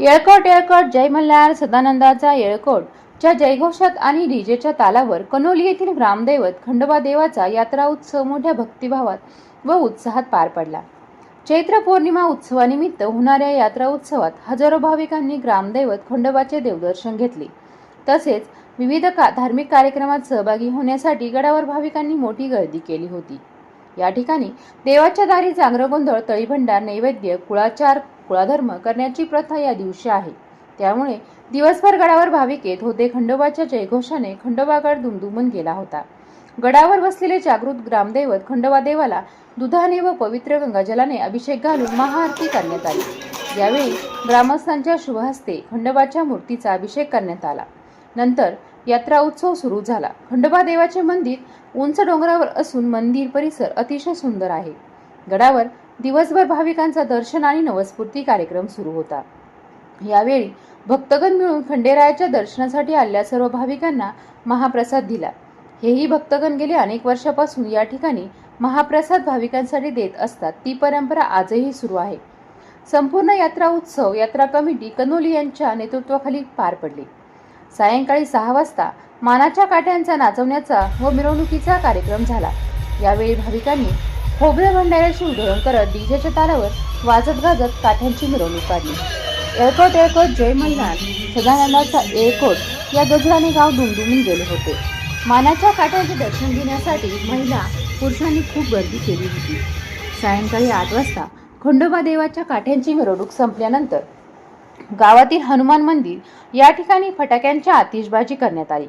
येळकोट येळकोट जय मल्हार सदानंदाचा येळकोट. च्या जयघोषात आणि डीजेच्या तालावर कनोली येथील ग्रामदैवत खंडोबा देवाचा यात्रा उत्सव मोठ्या भक्तिभावात व उत्साहात पार पडला. चैत्र पौर्णिमा उत्सवानिमित्त होणाऱ्या यात्रा उत्सवात हजारो भाविकांनी ग्रामदैवत खंडोबाचे देवदर्शन घेतले. तसेच विविध का धार्मिक कार्यक्रमात सहभागी होण्यासाठी गडावर भाविकांनी मोठी गर्दी केली होती. या ठिकाणी देवाच्या दारी जागर गोंधळ तळीभंडार नैवेद्य कुळाचार कुळाधर्म करण्याची प्रथा या दिवशी आहे. त्यामुळे दिवसभर गडावर भाविक येत होते. खंडोबाच्या जयघोषाने खंडोबागड दुमदुमून गेला होता. गडावर बसलेले जागृत ग्रामदैवत खंडोबा देवाला दुधाने व पवित्र गंगाजलाने अभिषेक घालून महाआरती करण्यात आली. यावेळी ग्रामस्थांच्या शुभहस्ते खंडोबाच्या मूर्तीचा अभिषेक करण्यात आला. नंतर यात्रा उत्सव सुरू झाला. खंडोबा देवाचे मंदिर उंच डोंगरावर असून मंदिर परिसर अतिशय सुंदर आहे. गडावर दिवसभर भाविकांचा दर्शन आणि नवस्फूर्ती कार्यक्रम सुरू होता. यावेळी भक्तगण मिळून खंडेरायाच्या दर्शनासाठी आलेल्या सर्व भाविकांना महाप्रसाद दिला. हेही भक्तगण गेले अनेक वर्षापासून या ठिकाणी महाप्रसाद भाविकांसाठी देत असतात. ती परंपरा आजही सुरू आहे. संपूर्ण यात्रा उत्सव यात्रा कमिटी कनोली यांच्या नेतृत्वाखाली पार पडली. सायंकाळी सहा वाजता मानाच्या काठ्यांचा नाचवण्याचा व मिरवणुकीचा कार्यक्रम झाला. यावेळी भाविकांनी खोबऱ्या भंडाऱ्याशी उधळण करत डीजेच्या तालावर वाजत गाजत काठ्यांची मिरवणूक काढली. एळकोट एळकोट जय मल्हार सदानंदाचा एळकोट या गजराने गाव दुमदुमून गेले होते. मानाच्या काठ्यांचे दर्शन घेण्यासाठी महिला पुरुषांनी खूप गर्दी केली होती. सायंकाळी आठ वाजता खंडोबा देवाच्या काठ्यांची मिरवणूक संपल्यानंतर गावातील हनुमान मंदिर या ठिकाणी फटाक्यांच्या आतिषबाजी करण्यात आली.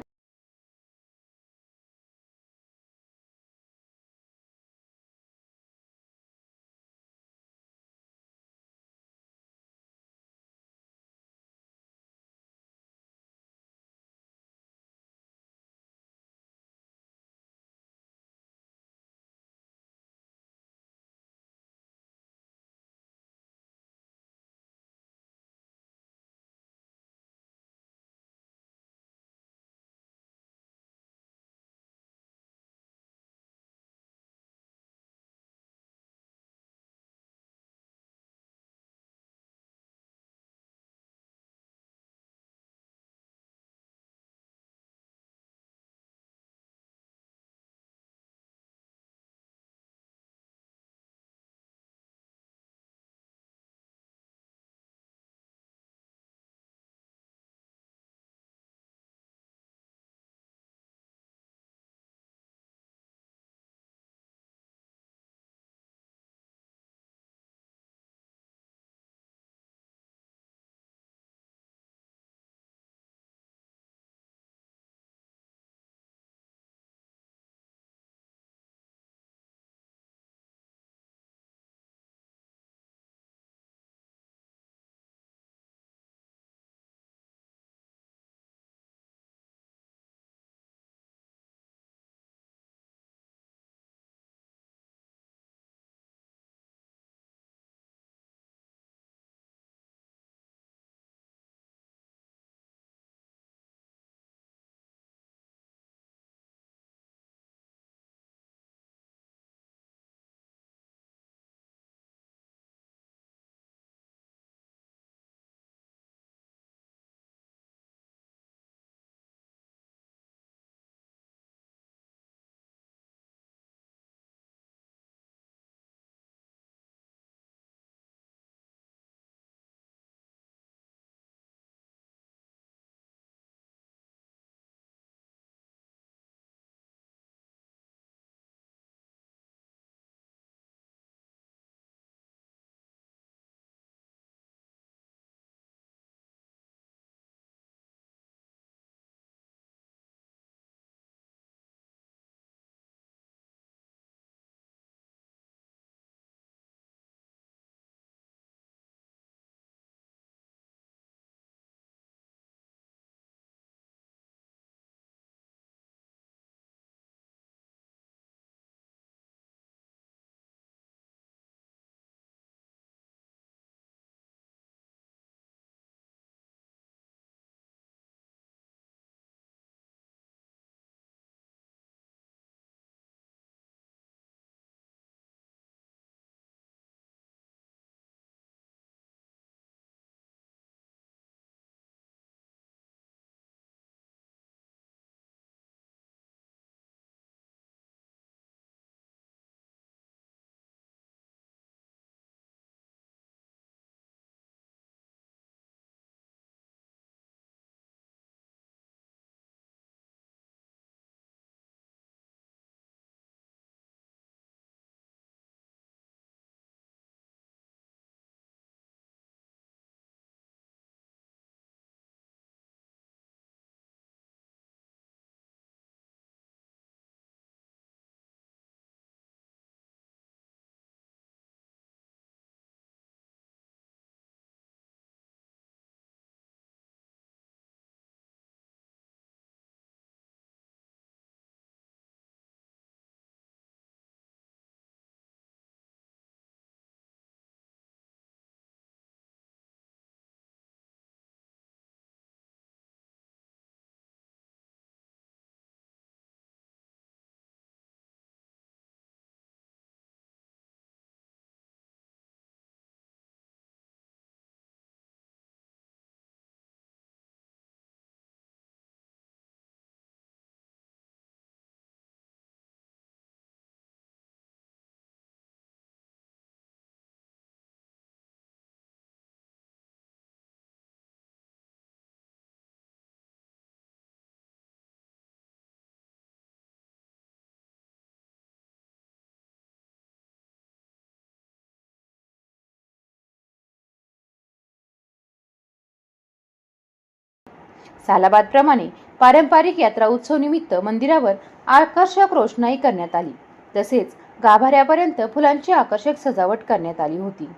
सालाबादप्रमाणे पारंपरिक यात्रा उत्सव निमित्त मंदिरावर आकर्षक रोषणाई करण्यात आली. तसेच गाभाऱ्यापर्यंत फुलांची आकर्षक सजावट करण्यात आली होती.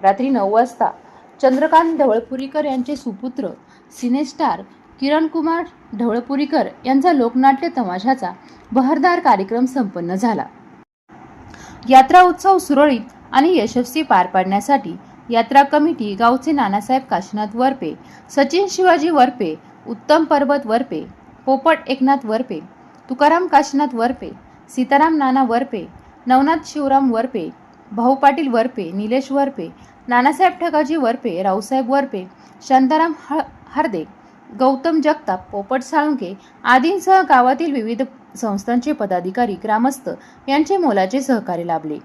रात्री नऊ वाजता चंद्रकांत ढवळपुरीकर यांचे सुपुत्र सिनेस्टार किरण कुमार ढवळपुरीकर यांचा लोकनाट्य तमाशाचा बहरदार कार्यक्रम संपन्न झाला. यात्रा उत्सव सुरळीत आणि यशस्वी पार पाडण्यासाठी यात्रा कमिटी गावचे नानासाहेब काशीनाथ वरपे सचिन शिवाजी वरपे उत्तम पर्वत वरपे पोपट एकनाथ वरपे तुकाराम काशीनाथ वरपे सीताराम नाना वरपे नवनाथ शिवराम वरपे भाऊ पाटील वरपे निलेश वरपे नानासाहेब ठकाजी वरपे रावसाहेब वरपे शांताराम ह हरदे गौतम जगताप पोपट साळुंके आदींसह गावातील विविध संस्थांचे पदाधिकारी ग्रामस्थ यांचे मोलाचे सहकार्य लाभले.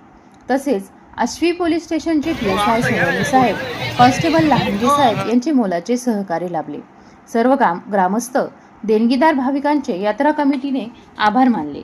तसेच आश्वी पोलीस स्टेशनचे पी एस आय साहेब कॉन्स्टेबल लहानजी साहेब यांचे मोलाचे सहकार्य लाभले. सर्व ग्राम ग्रामस्थ देणगीदार भाविकांचे यात्रा कमिटीने आभार मानले.